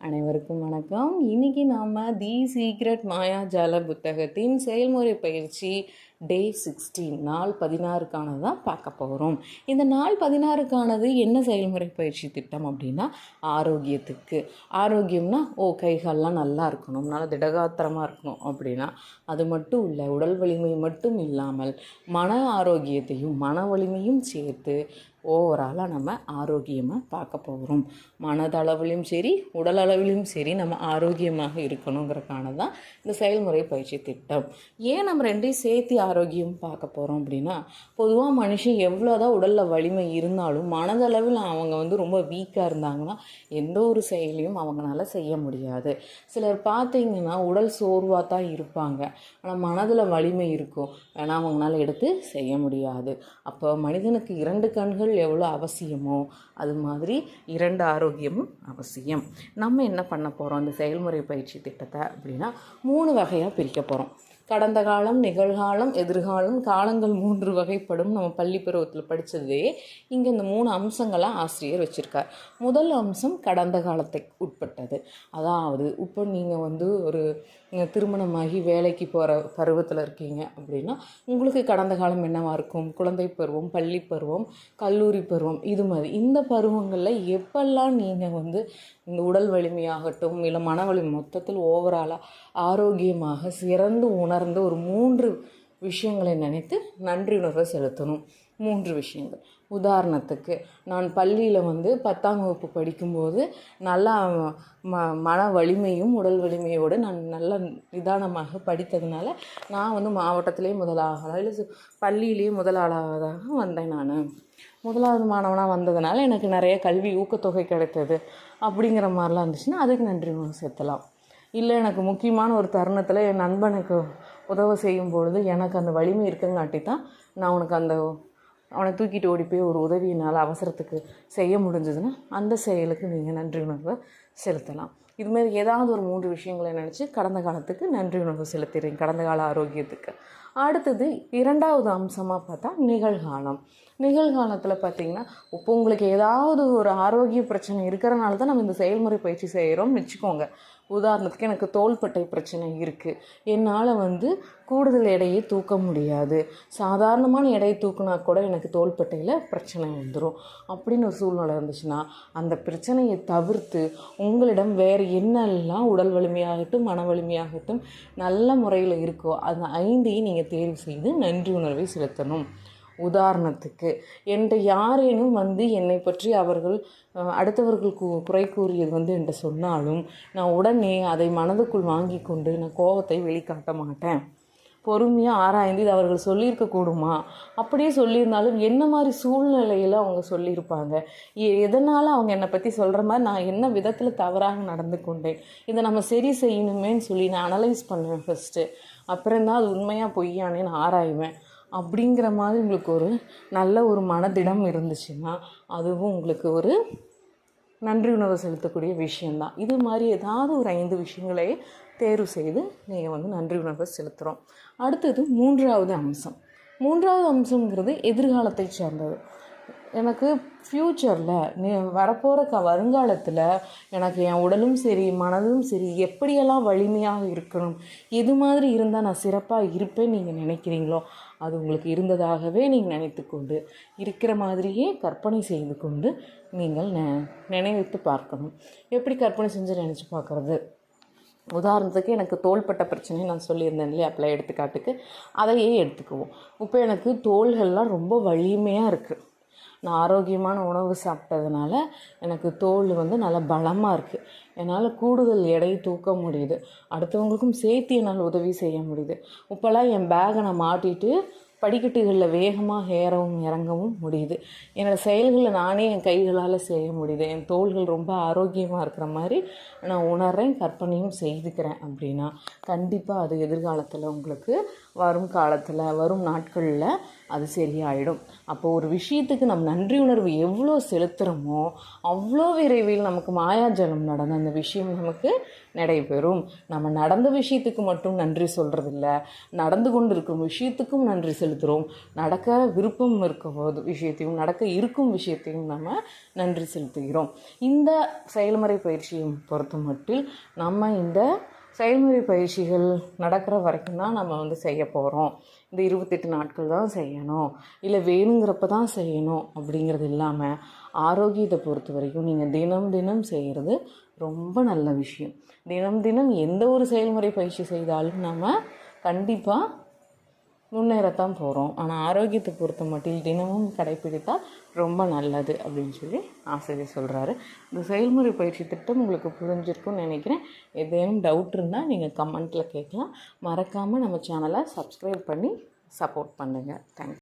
அனைவருக்கும் வணக்கம். இன்னைக்கு நாம் தி சீக்ரெட் மாயாஜால புத்தகத்தின் செயல்முறை பயிற்சி டே சிக்ஸ்டீன் நாள் பதினாறுக்கானது தான் பார்க்க போகிறோம் இந்த நாள் பதினாறுக்கானது என்ன செயல்முறை பயிற்சி திட்டம் அப்படின்னா ஆரோக்கியத்துக்கு. ஆரோக்கியம்னா ஓ கைகால்லாம் நல்லா இருக்கணும் நல்லா திடகாத்திரமாக இருக்கணும் அப்படின்னா அது மட்டும் இல்லை உடல் வலிமை மட்டும் இல்லாமல் மன ஆரோக்கியத்தையும் மன வலிமையும் சேர்த்து ஓவராலாக நம்ம ஆரோக்கியமாக பார்க்க போகிறோம் மனதளவிலும் சரி உடல் அளவிலும் சரி நம்ம ஆரோக்கியமாக இருக்கணுங்கிறக்கான தான் இந்த செயல்முறை பயிற்சி திட்டம். ஏன் நம்ம ரெண்டையும் சேர்த்து ஆரோக்கியம் பார்க்க போகிறோம் அப்படின்னா பொதுவாக மனுஷன் எவ்வளோதான் உடலில் வலிமை இருந்தாலும் மனதளவில் அவங்க வந்து ரொம்ப வீக்காக இருந்தாங்கன்னா எந்த ஒரு செயலையும் அவங்களால செய்ய முடியாது. சிலர் பார்த்தீங்கன்னா உடல் சோர்வாக தான் இருப்பாங்க. ஆனால் மனதில் வலிமை இருக்கும். ஆனால் அவங்களால எடுத்து செய்ய முடியாது. அப்போ மனிதனுக்கு இரண்டு கண்கள் எவ்வளோ அவசியமோ அது மாதிரி இரண்டு ஆரோக்கியமும் அவசியம். நம்ம என்ன பண்ண போகிறோம் இந்த செயல்முறை பயிற்சி திட்டத்தை அப்படின்னா மூணு வகையாக பிரிக்க போகிறோம் கடந்த காலம் நிகழ்காலம் எதிர்காலம் காலங்கள் மூன்று வகைப்படும் நம்ம பள்ளி பருவத்தில் படித்ததே இங்கே இந்த மூணு அம்சங்களாக ஆசிரியர் வச்சுருக்கார். முதல் அம்சம் கடந்த காலத்தை உட்பட்டது. அதாவது இப்போ நீங்கள் வந்து ஒரு திருமணமாகி வேலைக்கு போகிற பருவத்தில் இருக்கீங்க அப்படின்னா உங்களுக்கு கடந்த காலம் என்னவாக இருக்கும்? குழந்தை பருவம் பள்ளி பருவம் கல்லூரி பருவம் இது மாதிரி. இந்த பருவங்களில் எப்பெல்லாம் நீங்கள் வந்து இந்த உடல் வலிமையாகட்டும் இல்லை மன வலிமை மொத்தத்தில் ஓவராலாக ஆரோக்கியமாக சிறந்து உணர் சார்ந்த ஒரு மூன்று விஷயங்களை நினைத்து நன்றி உணர்வை செலுத்தணும். மூன்று விஷயங்கள். உதாரணத்துக்கு நான் பள்ளியில் வந்து பத்தாம் வகுப்பு படிக்கும்போது நல்லா ம மன வலிமையும் உடல் வலிமையோடு நான் நல்ல நிதானமாக படித்ததுனால நான் வந்து மாவட்டத்திலே முதலாக இல்லை பள்ளியிலேயே முதலாளாவதாக வந்தேன் நான். முதலாவது மாணவனாக வந்ததுனால எனக்கு நிறைய கல்வி ஊக்கத்தொகை கிடைத்தது. அப்படிங்கிற மாதிரிலாம் இருந்துச்சுன்னா அதுக்கு நன்றி உணர்வு செலுத்தலாம். இல்லை எனக்கு முக்கியமான ஒரு தருணத்தில் என் நண்பனுக்கு உதவு செய்யும் பொழுது எனக்கு அந்த வலிமை இருக்கங்காட்டி தான் நான் உனக்கு அந்த அவனை தூக்கிட்டு ஓடி போய் ஒரு உதவியினால் அவசரத்துக்கு செய்ய முடிஞ்சதுன்னா அந்த செயலுக்கு நீங்கள் நன்றி உணர்வை செலுத்தலாம். இதுமாரி ஏதாவது ஒரு மூன்று விஷயங்களை நினச்சி கடந்த காலத்துக்கு நன்றி உணர்வு செலுத்துகிறேன் கடந்த கால ஆரோக்கியத்துக்கு. அடுத்தது இரண்டாவது அம்சமாக பார்த்தா நிகழ்காலம். நிகழ்காலத்தில் பார்த்தீங்கன்னா இப்போ உங்களுக்கு ஏதாவது ஒரு ஆரோக்கிய பிரச்சனை இருக்கிறனால தான் நம்ம இந்த செயல்முறை பயிற்சி செய்கிறோம் வச்சுக்கோங்க. உதாரணத்துக்கு எனக்கு தோள்பட்டை பிரச்சனை இருக்குது என்னால் வந்து கூடுதல் எடையை தூக்க முடியாது. சாதாரணமான எடையை தூக்குனா கூட எனக்கு தோள்பட்டையில் பிரச்சனை வந்துடும் அப்படின்னு ஒரு சூழ்நிலை இருந்துச்சுன்னா அந்த பிரச்சனையை தவிர்த்து உங்களிடம் வேறு என்னெல்லாம் உடல் வலிமையாகட்டும் மன வலிமையாகட்டும் நல்ல முறையில் இருக்கோ அந்த ஐந்தையும் நீங்கள் தேர்வு செய்து நன்றி உணர்வை செலுத்தணும். உதாரணத்துக்கு என்கிட்ட யாரேனும் வந்து என்னை பற்றி அவர்கள் அடுத்தவர்கள் கூ குறை கூறியது வந்து என்கிட்ட சொன்னாலும் நான் உடனே அதை மனதுக்குள் வாங்கி கொண்டு நான் கோபத்தை வெளிக்காட்ட மாட்டேன். பொறுமையாக ஆராய்ந்து இது அவர்கள் சொல்லியிருக்க கூடுமா? அப்படியே சொல்லியிருந்தாலும் என்ன மாதிரி சூழ்நிலையில் அவங்க சொல்லியிருப்பாங்க? எதனால் அவங்க என்னை பற்றி சொல்கிற மாதிரி நான் என்ன விதத்தில் தவறாக நடந்து கொண்டேன்? இதை நம்ம சரி செய்யணுமேன்னு சொல்லி நான் அனலைஸ் பண்ணுவேன் ஃபஸ்ட்டு அப்புறம் தான் அது உண்மையாக பொய்யானேன்னு ஆராய்வேன். அப்படிங்கிற மாதிரி உங்களுக்கு ஒரு நல்ல ஒரு மனதிடம் இருந்துச்சுன்னா அதுவும் உங்களுக்கு ஒரு நன்றி உணர்வு செலுத்தக்கூடிய விஷயந்தான் இது மாதிரி ஏதாவது ஒரு ஐந்து விஷயங்களை தேர்வு செய்து நீங்கள் வந்து நன்றி உணர்வை செலுத்துகிறோம் அடுத்தது மூன்றாவது அம்சம். மூன்றாவது அம்சங்கிறது எதிர்காலத்தை சார்ந்தது. எனக்கு ஃப்யூச்சரில் நீ வரப்போகிற க வருங்காலத்தில் எனக்கு என் உடலும் சரி மனதும் சரி எப்படியெல்லாம் வலிமையாக இருக்கணும் எது மாதிரி இருந்தால் நான் சிறப்பாக இருப்பேன்னு நீங்கள் நினைக்கிறீங்களோ அது உங்களுக்கு இருந்ததாகவே நீங்கள் நினைத்து கொண்டு இருக்கிற மாதிரியே கற்பனை செய்து கொண்டு நீங்கள் நெ நினைவித்து பார்க்கணும். எப்படி கற்பனை செஞ்சு நினச்சி பார்க்குறது? உதாரணத்துக்கு எனக்கு தோள்பட்ட பிரச்சனை நான் சொல்லியிருந்தேன் இல்லையா அப்பல எடுத்துக்காட்டுக்கு. அதையே எடுத்துக்குவோம். இப்போ எனக்கு தோள்கள்லாம் ரொம்ப வலிமையாக இருக்குது நான் ஆரோக்கியமான உணவு சாப்பிட்டதுனால எனக்கு தோல் வந்து நல்லா பலமாக இருக்குது என்னால் கூடுதல் எடை தூக்க முடியுது. அடுத்தவங்களுக்கும் சேர்த்து என்னால் உதவி செய்ய முடியுது. இப்போல்லாம் என் பேகை நான் மாட்டிட்டு படிக்கட்டுகளில் வேகமாக ஏறவும் இறங்கவும் முடியுது. என்னோடய செயல்களை நானே என் கைகளால் செய்ய முடியுது. என் தோள்கள் ரொம்ப ஆரோக்கியமாக இருக்கிற மாதிரி நான் உணர்றேன் கற்பனையும் செய்துக்கிறேன் அப்படின்னா கண்டிப்பாக அது எதிர்காலத்தில் உங்களுக்கு வரும் காலத்தில் வரும் நாட்களில் அது சரியாயிடும். அப்போ ஒரு விஷயத்துக்கு நம்ம நன்றி உணர்வு எவ்வளோ செலுத்துகிறோமோ அவ்வளோ விரைவில் நமக்கு மாயாஜலம் நடந்த அந்த விஷயம் நமக்கு நடைபெறும். நம்ம நடந்த விஷயத்துக்கு மட்டும் நன்றி சொல்கிறதில்ல நடந்து கொண்டிருக்கும் விஷயத்துக்கும் நன்றி செலுத்த செலுத்துகிறோம் நடக்க விருப்பம் இருக்க போது விஷயத்தையும் நடக்க இருக்கும் விஷயத்தையும் நம்ம நன்றி செலுத்துகிறோம். இந்த செயல்முறை பயிற்சியை பொறுத்த மட்டில் நம்ம இந்த செயல்முறை பயிற்சிகள் நடக்கிற வரைக்கும் தான் நம்ம வந்து செய்ய போகிறோம் இந்த இருபத்தெட்டு நாட்கள் தான் செய்யணும். இல்லை வேணுங்கிறப்ப தான் செய்யணும் அப்படிங்கிறது இல்லாமல் ஆரோக்கியத்தை பொறுத்த வரைக்கும் நீங்கள் தினம் தினம் செய்கிறது ரொம்ப நல்ல விஷயம். தினம் தினம் எந்த ஒரு செயல்முறை பயிற்சி செய்தாலும் நம்ம கண்டிப்பாக முன்னேறத்தான் போகிறோம் ஆனால் ஆரோக்கியத்தை பொறுத்த மட்டும் தினமும் கடைப்பிடித்தால் ரொம்ப நல்லது அப்படின்னு சொல்லி ஆசிரியர் சொல்கிறாரு இந்த செயல்முறை பயிற்சி திட்டம் உங்களுக்கு புரிஞ்சிருக்கும்னு நினைக்கிறேன். ஏதேனும் டவுட் இருந்தால் நீங்கள் கமெண்ட்டில் கேட்கலாம். மறக்காமல் நம்ம சேனலை சப்ஸ்கிரைப் பண்ணி சப்போர்ட் பண்ணுங்கள் தேங்க்ஸ்